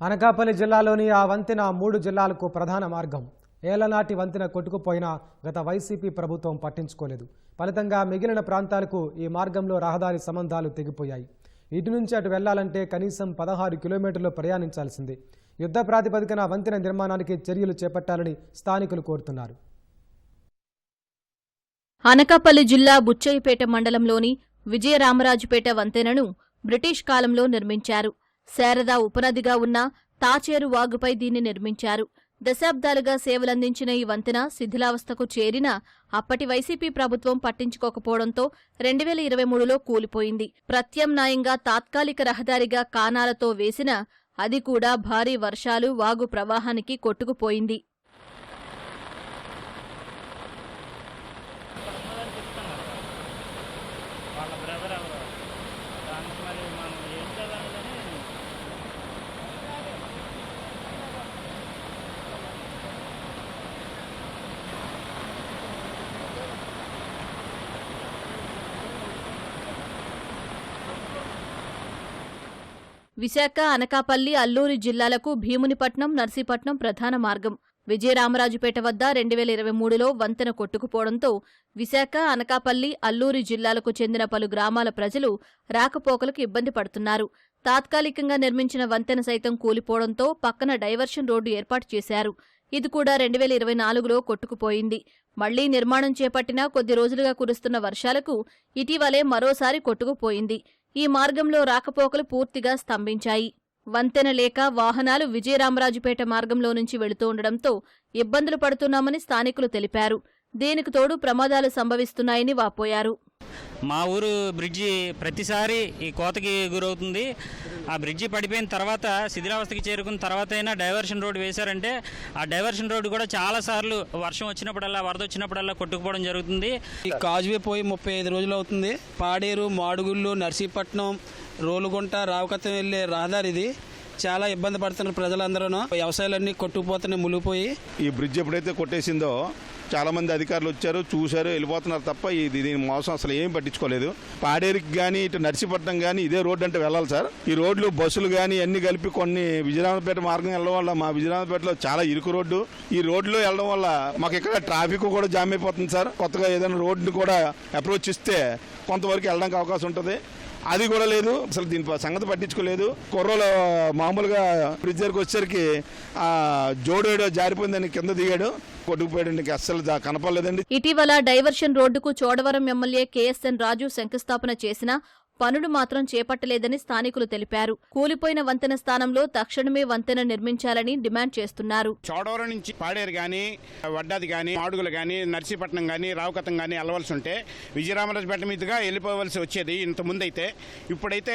అనకాపల్లి జిల్లాలోని ఆ వంతెన మూడు జిల్లాలకు ప్రధాన మార్గం. ఏలనాటి వంతెన కొట్టుకుపోయినా గత వైసీపీ ప్రభుత్వం పట్టించుకోలేదు. ఫలితంగా మిగిలిన ప్రాంతాలకు ఈ మార్గంలో రహదారి సంబంధాలు తెగిపోయాయి. ఇటు నుంచి అటు వెళ్ళాలంటే కనీసం పదహారు కిలోమీటర్లు ప్రయాణించాల్సిందే. యుద్ధ ప్రాతిపదికన వంతెన నిర్మాణానికి చర్యలు చేపట్టాలని స్థానికులు కోరుతున్నారు. అనకాపల్లి జిల్లా బుచ్చయ్యపేట మండలంలోని విజయరామరాజుపేట వంతెనను బ్రిటిష్ కాలంలో నిర్మించారు. శారదా ఉపనదిగా ఉన్న తాచేరు వాగుపై దీన్ని నిర్మించారు. దశాబ్దాలుగా సేవలందించిన ఈ వంతెన శిథిలావస్థకు చేరిన అప్పటి వైసీపీ ప్రభుత్వం పట్టించుకోకపోవడంతో రెండు వేల ఇరవై మూడులో కూలిపోయింది. ప్రత్యామ్నాయంగా తాత్కాలిక రహదారిగా కానాలతో వేసిన అది కూడా భారీ వర్షాలు వాగు ప్రవాహానికి కొట్టుకుపోయింది వాళ్ళ బ్రదర్ ఎవరు దానికి మరి మనం ఏం చేయాలని విశాఖ అనకాపల్లి అల్లూరి జిల్లాలకు భీమునిపట్నం నర్సీపట్నం ప్రధాన మార్గం. విజయరామరాజుపేట వద్ద రెండు వేల ఇరవై మూడులో వంతెన కొట్టుకుపోవడంతో విశాఖ అనకాపల్లి అల్లూరి జిల్లాలకు చెందిన పలు గ్రామాల ప్రజలు రాకపోకలకు ఇబ్బంది పడుతున్నారు. తాత్కాలికంగా నిర్మించిన వంతెన సైతం కూలిపోవడంతో పక్కన డైవర్షన్ రోడ్డు ఏర్పాటు చేశారు. ఇది కూడా రెండు వేల ఇరవై నాలుగులో కొట్టుకుపోయింది. మళ్ళీ నిర్మాణం చేపట్టిన కొద్ది రోజులుగా కురుస్తున్న వర్షాలకు ఇటీవలే మరోసారి కొట్టుకుపోయింది. ఈ మార్గంలో రాకపోకలు పూర్తిగా స్తంభించాయి. వంతెన లేక వాహనాలు విజయరామరాజుపేట మార్గంలో నుంచి వెళుతూ ఉండడంతో ఇబ్బందులు పడుతున్నామని స్థానికులు తెలిపారు. దీనికి తోడు ప్రమాదాలు సంభవిస్తున్నాయని వాపోయారు. మా ఊరు బ్రిడ్జి ప్రతిసారి ఈ కోతకి గురవుతుంది. ఆ బ్రిడ్జి పడిపోయిన తర్వాత శిథిలావస్థకి చేరుకున్న తర్వాత అయినా డైవర్షన్ రోడ్డు వేశారంటే ఆ డైవర్షన్ రోడ్డు కూడా చాలాసార్లు వర్షం వచ్చినప్పుడల్లా వరద వచ్చినప్పుడల్లా కొట్టుకుపోవడం జరుగుతుంది. ఈ కాజువే పోయి ముప్పై ఐదు రోజులు అవుతుంది. పాడేరు మాడుగుళ్ళు నర్సీపట్నం రోలుగుంట రావకత్తం వెళ్ళే రహదారి ఇది. చాలా ఇబ్బంది పడుతున్నారు ప్రజలందరూ వ్యవసాయాలన్నీ కొట్టుకుపోతున్నాయి మునిగిపోయి. ఈ బ్రిడ్జ్ ఎప్పుడైతే కొట్టేసిందో చాలా మంది అధికారులు వచ్చారు చూశారు వెళ్ళిపోతున్నారు తప్ప ఇది దీని మోసం అసలు ఏం పట్టించుకోలేదు. పాడేరికి కానీ ఇటు నర్సీపట్నం కానీ ఇదే రోడ్డు అంటే వెళ్ళాలి సార్. ఈ రోడ్లు బస్సులు కానీ అన్ని కలిపి కొన్ని విజయరామపేట మార్గం వెళ్ళడం వల్ల మా విజయరామపేటలో చాలా ఇరుకు రోడ్డు. ఈ రోడ్లో వెళ్ళడం వల్ల మాకు ఇక్కడ ట్రాఫిక్ కూడా జామ్ అయిపోతుంది సార్. కొత్తగా ఏదైనా రోడ్డుని కూడా అప్రోచ్ ఇస్తే కొంతవరకు వెళ్ళడానికి అవకాశం ఉంటుంది. అది కూడా లేదు. అసలు దీని సంగతి పట్టించుకోలేదు. కుర్రోలు మామూలుగా బ్రిడ్జ్ దగ్గరికి వచ్చేసరికి ఆ జోడేడో జారిపోయిందని కింద దిగాడు. కొట్టుకుపోయాడు అస్సలు దా- కనపడలేదండి. ఇటీవల డైవర్షన్ రోడ్డుకు చోడవరం ఎమ్మెల్యే కేఎస్ఎన్ రాజు శంకుస్థాపన చేసినా పనులు మాత్రం చేపట్టలేదని స్థానికులు తెలిపారు. కూలిపోయిన వంతెన స్థానంలో తక్షణమే వంతెన నిర్మించాలని డిమాండ్ చేస్తున్నారు. చోడవరం నుంచి పాడేరు కానీ వడ్డాది కానీ మాడుగులు కానీ నర్సీపట్నం కానీ రావుకతం కానీ వెళ్ళవలసి ఉంటే విజయరామరాజుపేట మీదుగా వెళ్ళిపోవలసి వచ్చేది ఇంత ముందైతే. ఇప్పుడైతే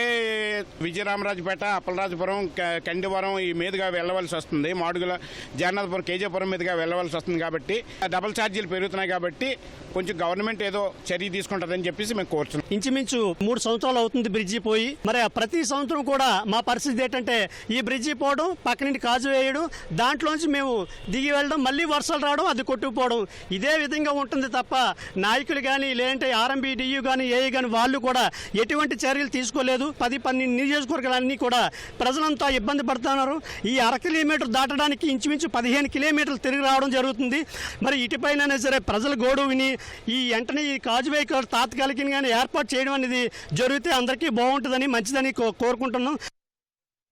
విజయరామరాజుపేట అప్పలరాజుపురం క- కండివరం ఈ మీదుగా వెళ్ళవలసి వస్తుంది. మాడుగుల జగన్నాథపురం కేజీపురం మీదుగా వెళ్ళవలసి వస్తుంది కాబట్టి డబుల్ ఛార్జీలు పెరుగుతున్నాయి కాబట్టి కొంచెం గవర్నమెంట్ ఏదో చర్య తీసుకుంటుందని చెప్పేసి మేము కోరుతున్నాం. ఇంచుమించు మూడు సంవత్సరాలు అవుతుంది బ్రిడ్జి పోయి. మరి ప్రతి సంవత్సరం కూడా మా పరిస్థితి ఏంటంటే ఈ బ్రిడ్జి పోవడం పక్క నుండి కాజు వేయడం దాంట్లోంచి మేము దిగి వెళ్ళడం మళ్ళీ వర్షాలు రావడం అది కొట్టుకుపోవడం. ఇదే విధంగా ఉంటుంది తప్ప నాయకులు కానీ లేదంటే ఆర్ఎంబి డియు కానీ ఏఐ కానీ వాళ్ళు కూడా ఎటువంటి చర్యలు తీసుకోలేదు. పది పన్నెండు నియోజకవర్గాలన్నీ కూడా ప్రజలంతా ఇబ్బంది పడుతున్నారు. ఈ అర కిలోమీటర్ దాటడానికి ఇంచుమించు పదిహేను కిలోమీటర్లు తిరిగి రావడం జరుగుతుంది. మరి ఇటుపైన సరే ప్రజల గోడు విని ఈ వెంటనే ఈ కాజువే తాత్కాలికంగా ఏర్పాటు చేయడం అనేది జరుగుతుంది. అందరికీ బాగుంటుందని మంచిదని కో- కోరుకుంటున్నాం.